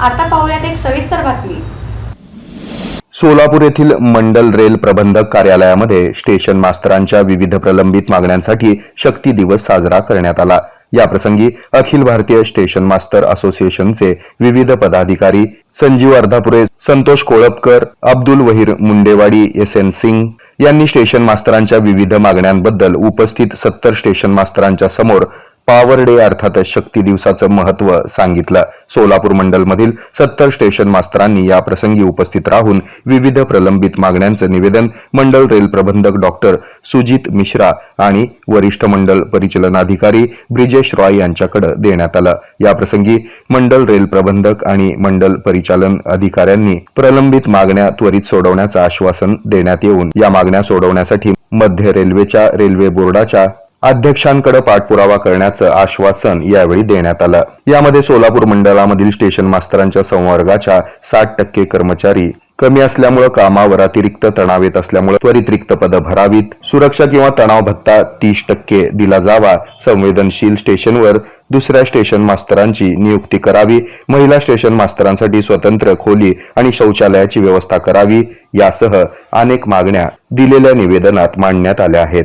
आता पाहूयात एक सविस्तर बातमी. सोलापूर येथील मंडल रेल प्रबंधक कार्यालयामध्ये स्टेशन मास्तरांच्या विविध प्रलंबित मागण्यांसाठी शक्ती दिवस साजरा करण्यात आला. याप्रसंगी अखिल भारतीय स्टेशन मास्तर असोसिएशनचे विविध पदाधिकारी संजीव अर्धापुरे संतोष कोळपकर अब्दुल वहीर मुंडेवाडी एस एन सिंग यांनी स्टेशन मास्तरांच्या विविध मागण्यांबद्दल उपस्थित सत्तर स्टेशन मास्तरांच्या समोर पॉवर डे अर्थात शक्ती दिवसाचं महत्त्व सांगितलं. सोलापूर मंडलमधील सत्तर स्टेशन मास्तरांनी या प्रसंगी उपस्थित राहून विविध प्रलंबित मागण्यांचं निवेदन मंडल रेल प्रबंधक डॉक्टर सुजित मिश्रा आणि वरिष्ठ मंडल परिचलनाधिकारी ब्रिजेश रॉय यांच्याकडे देण्यात आलं. या प्रसंगी मंडल रेल प्रबंधक आणि मंडल परिचालन अधिकाऱ्यांनी प्रलंबित मागण्या त्वरित सोडवण्याचं आश्वासन देण्यात येऊन या मागण्या सोडवण्यासाठी मध्य रेल्वेच्या रेल्वे बोर्डाच्या अध्यक्षांकडे पाठपुरावा करण्याचं आश्वासन यावेळी देण्यात आलं. यामध्ये सोलापूर मंडळामधील स्टेशन मास्तरांच्या संवर्गाच्या साठ टक्के कर्मचारी कमी असल्यामुळे कामावर अतिरिक्त तणाव येत असल्यामुळे त्वरित रिक्त पदं भरावीत. सुरक्षा किंवा तणाव भत्ता तीस टक्के दिला जावा. संवेदनशील स्टेशनवर दुसऱ्या स्टेशन मास्तरांची नियुक्ती करावी. महिला स्टेशन मास्तरांसाठी स्वतंत्र खोली आणि शौचालयाची व्यवस्था करावी. यासह अनेक मागण्या दिलेल्या निवेदनात मांडण्यात आल्या आहेत.